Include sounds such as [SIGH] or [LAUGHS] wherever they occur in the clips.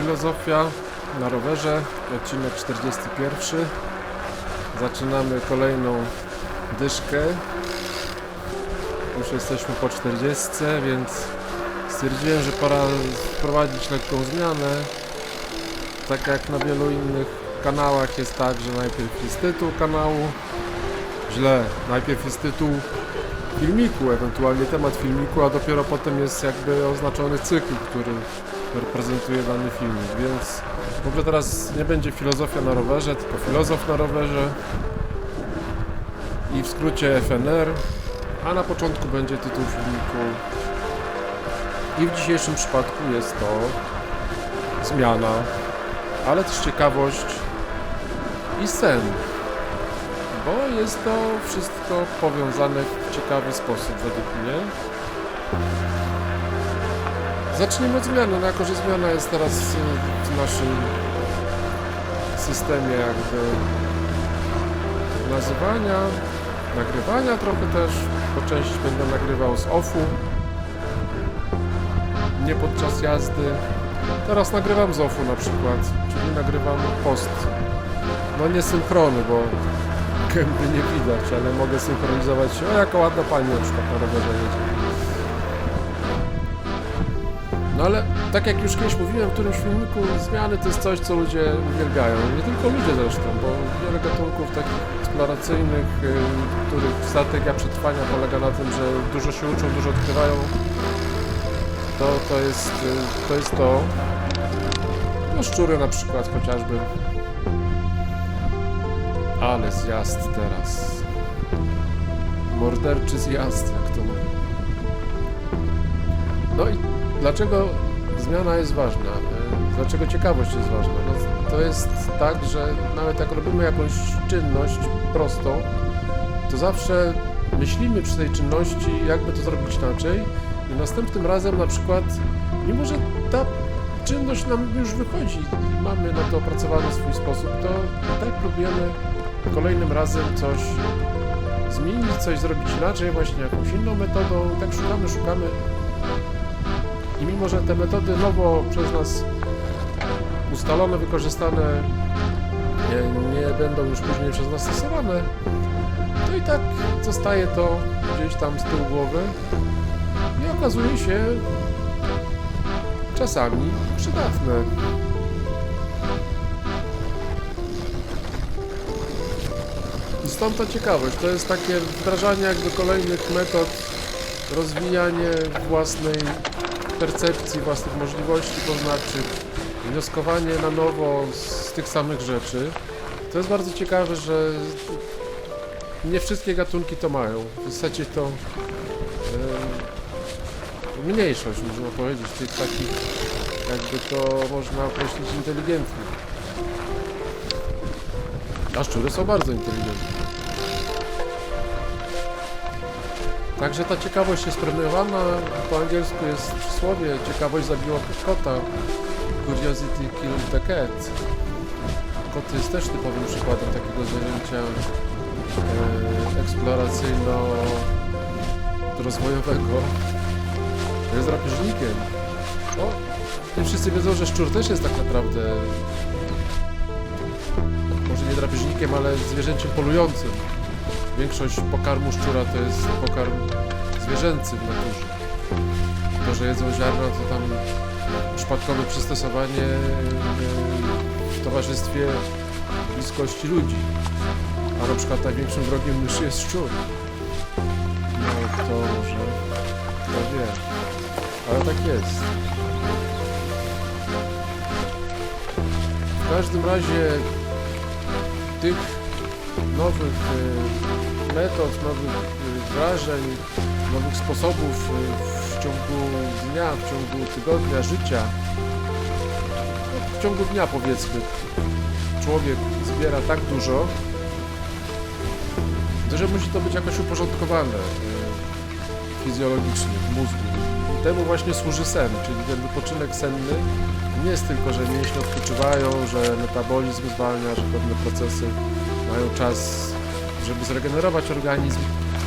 Filozofia na rowerze, odcinek 41. Zaczynamy kolejną dyszkę. Już jesteśmy po 40, więc stwierdziłem, że pora wprowadzić lekką zmianę. Tak jak na wielu innych kanałach jest tak, że najpierw jest tytuł kanału. Źle, najpierw jest tytuł filmiku, ewentualnie temat filmiku, a dopiero potem jest jakby oznaczony cykl, który reprezentuje dany filmik, więc w ogóle teraz nie będzie filozofia na rowerze, tylko filozof na rowerze. I w skrócie FNR, a na początku będzie tytuł filmiku. I w dzisiejszym przypadku jest to zmiana, ale też ciekawość i sen, bo jest to wszystko powiązane w ciekawy sposób według mnie. Zacznijmy od zmiany, no jako że zmiana jest teraz w naszym systemie jakby nazywania, nagrywania trochę też, po części będę nagrywał z offu, nie podczas jazdy. Teraz nagrywam z offu na przykład, czyli nagrywam post. No nie synchrony, bo gęby nie widać, ale mogę synchronizować się. O, jaka ładna pani na przykład na rowerze jedzie. No ale tak jak już kiedyś mówiłem w którymś filmiku, zmiany to jest coś, co ludzie uwielbiają. Nie tylko ludzie zresztą, bo wiele gatunków takich eksploracyjnych, y, których strategia przetrwania polega na tym, że dużo się uczą, dużo odkrywają, to, to, jest, y, to jest to. No szczury na przykład chociażby. Ale zjazd teraz. Morderczy zjazd, jak to mówię. No i dlaczego zmiana jest ważna? Dlaczego ciekawość jest ważna? No, to jest tak, że nawet jak robimy jakąś czynność prostą, to zawsze myślimy przy tej czynności, jakby to zrobić inaczej i następnym razem na przykład, mimo że ta czynność nam już wychodzi i mamy na to opracowany swój sposób, to tak próbujemy kolejnym razem coś zmienić, coś zrobić inaczej, właśnie jakąś inną metodą. Tak szukamy, szukamy. I mimo, że te metody nowo przez nas ustalone, wykorzystane nie, nie będą już później przez nas stosowane, to i tak zostaje to gdzieś tam z tyłu głowy i okazuje się czasami przydatne. Stąd ta ciekawość. To jest takie wdrażanie jakby kolejnych metod, rozwijanie własnej percepcji, własnych możliwości poznawczych, wnioskowanie na nowo z tych samych rzeczy. To jest bardzo ciekawe, że nie wszystkie gatunki to mają. W zasadzie to e, mniejszość, można powiedzieć, tych takich, jakby to można określić inteligentnych. A szczury są bardzo inteligentne. Także ta ciekawość jest premiowana. Po angielsku jest przysłowie ciekawość zabiła kota. Curiosity killed the cat. Kot jest też typowym przykładem takiego zwierzęcia e, eksploracyjno-rozwojowego. Jest drapieżnikiem. O, nie wszyscy wiedzą, że szczur też jest tak naprawdę może nie drapieżnikiem, ale zwierzęciem polującym. Większość pokarmu szczura to jest pokarm zwierzęcy w naturze. To, że jedzą ziarna, to tam przypadkowe przystosowanie e, w towarzystwie bliskości ludzi. A na przykład największym wrogiem myszy jest szczur. No to może kto wie. Ale tak jest. W każdym razie tych nowych e, metod, nowych e, wrażeń, nowych sposobów e, w ciągu dnia, w ciągu tygodnia, życia, w ciągu dnia powiedzmy, człowiek zbiera tak dużo, że musi to być jakoś uporządkowane e, fizjologicznie w mózgu. I temu właśnie służy sen, czyli ten wypoczynek senny nie jest tylko, że mięśnie odpoczywają, że metabolizm zwalnia, że pewne procesy mają czas, żeby zregenerować organizm,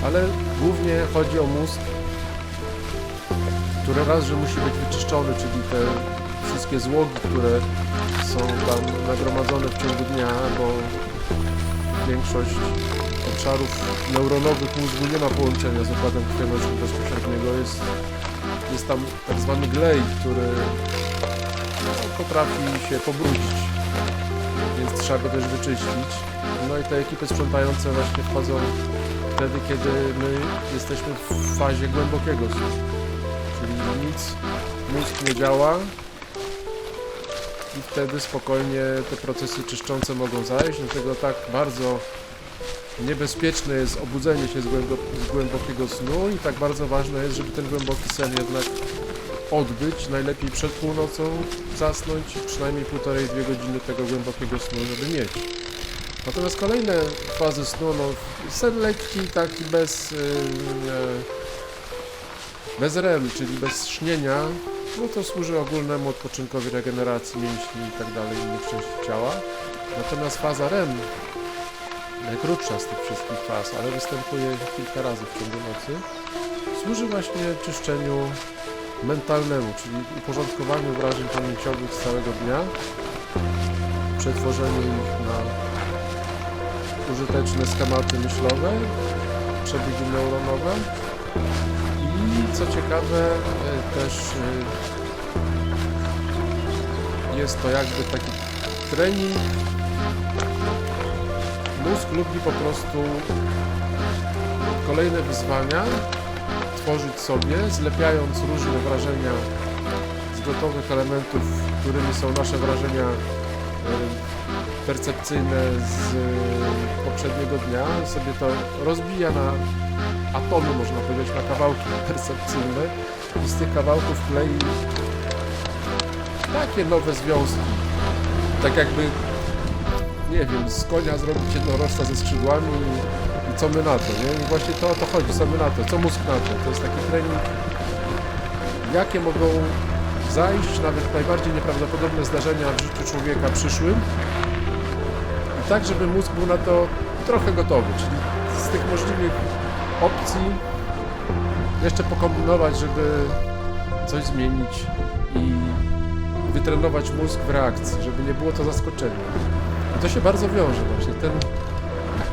ale głównie chodzi o mózg, który raz, że musi być wyczyszczony, czyli te wszystkie złogi, które są tam nagromadzone w ciągu dnia, bo większość obszarów neuronowych mózgu nie ma połączenia z układem krwionośnym bezpośredniego. Jest, jest tam tak zwany glej, który no, potrafi się pobrudzić, więc trzeba go też wyczyścić. No i te ekipy sprzątające właśnie wchodzą wtedy, kiedy my jesteśmy w fazie głębokiego snu. Czyli nic, mózg nie działa i wtedy spokojnie te procesy czyszczące mogą zajść, dlatego tak bardzo niebezpieczne jest obudzenie się z, głębo, z głębokiego snu i tak bardzo ważne jest, żeby ten głęboki sen jednak odbyć, najlepiej przed północą zasnąć przynajmniej półtorej, dwie godziny tego głębokiego snu, żeby mieć. Natomiast kolejne fazy snu, no sen lekki, taki bez, yy, bez REM, czyli bez śnienia, no to służy ogólnemu odpoczynkowi, regeneracji mięśni i tak innych części ciała. Natomiast faza REM, najkrótsza z tych wszystkich faz, ale występuje kilka razy w ciągu nocy, służy właśnie czyszczeniu mentalnemu, czyli uporządkowaniu wrażeń pamięciowych z całego dnia, przetworzeniu ich na użyteczne schematy myślowe, przebiegi neuronowe i co ciekawe e, też e, jest to jakby taki trening. Mózg lubi po prostu kolejne wyzwania tworzyć sobie, zlepiając różne wrażenia z gotowych elementów, którymi są nasze wrażenia percepcyjne z e, poprzedniego dnia, sobie to rozbija na atomy, można powiedzieć, na kawałki [LAUGHS] percepcyjne i z tych kawałków klei takie nowe związki. Tak jakby, nie wiem, z konia zrobić jednorożca ze skrzydłami i, i co my na to, nie? I właśnie to o to chodzi, co my na to, co mózg na to. To jest taki trening, jakie mogą zajść nawet najbardziej nieprawdopodobne zdarzenia w życiu człowieka przyszłym i tak, żeby mózg był na to trochę gotowy, czyli z tych możliwych opcji jeszcze pokombinować, żeby coś zmienić i wytrenować mózg w reakcji, żeby nie było to zaskoczenie. I to się bardzo wiąże właśnie, ten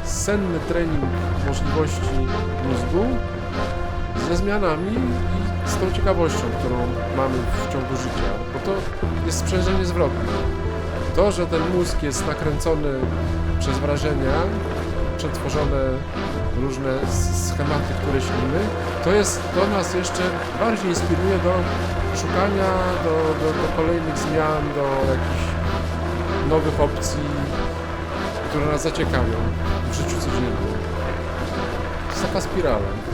senny trening możliwości mózgu ze zmianami i z tą ciekawością, którą mamy w ciągu życia, bo to jest sprzężenie zwrotne. To, że ten mózg jest nakręcony przez wrażenia, przetworzone różne schematy, które śnimy, to jest, to nas jeszcze bardziej inspiruje do szukania, do, do, do kolejnych zmian, do jakichś nowych opcji, które nas zaciekawią w życiu codziennym. To jest taka spirala.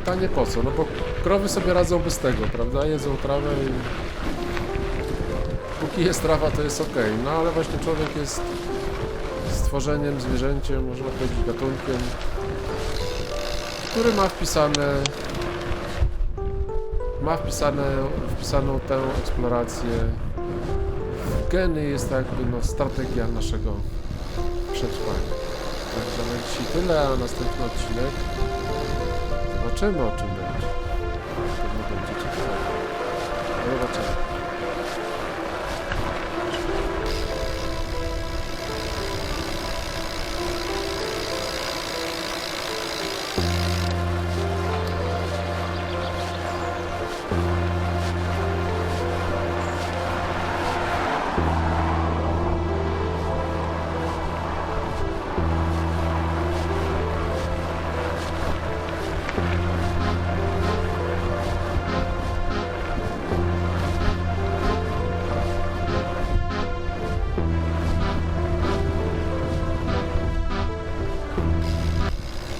Pytanie po co? No bo krowy sobie radzą bez tego, prawda? Jedzą trawę i póki jest trawa, to jest ok. No ale właśnie człowiek jest stworzeniem, zwierzęciem, można powiedzieć gatunkiem, który ma wpisane ma wpisane, wpisaną tę eksplorację w geny jest jakby no, strategia naszego przetrwania. Także na dzisiaj tyle, a następny odcinek zobaczymy o czym będzie. Do zobaczenia.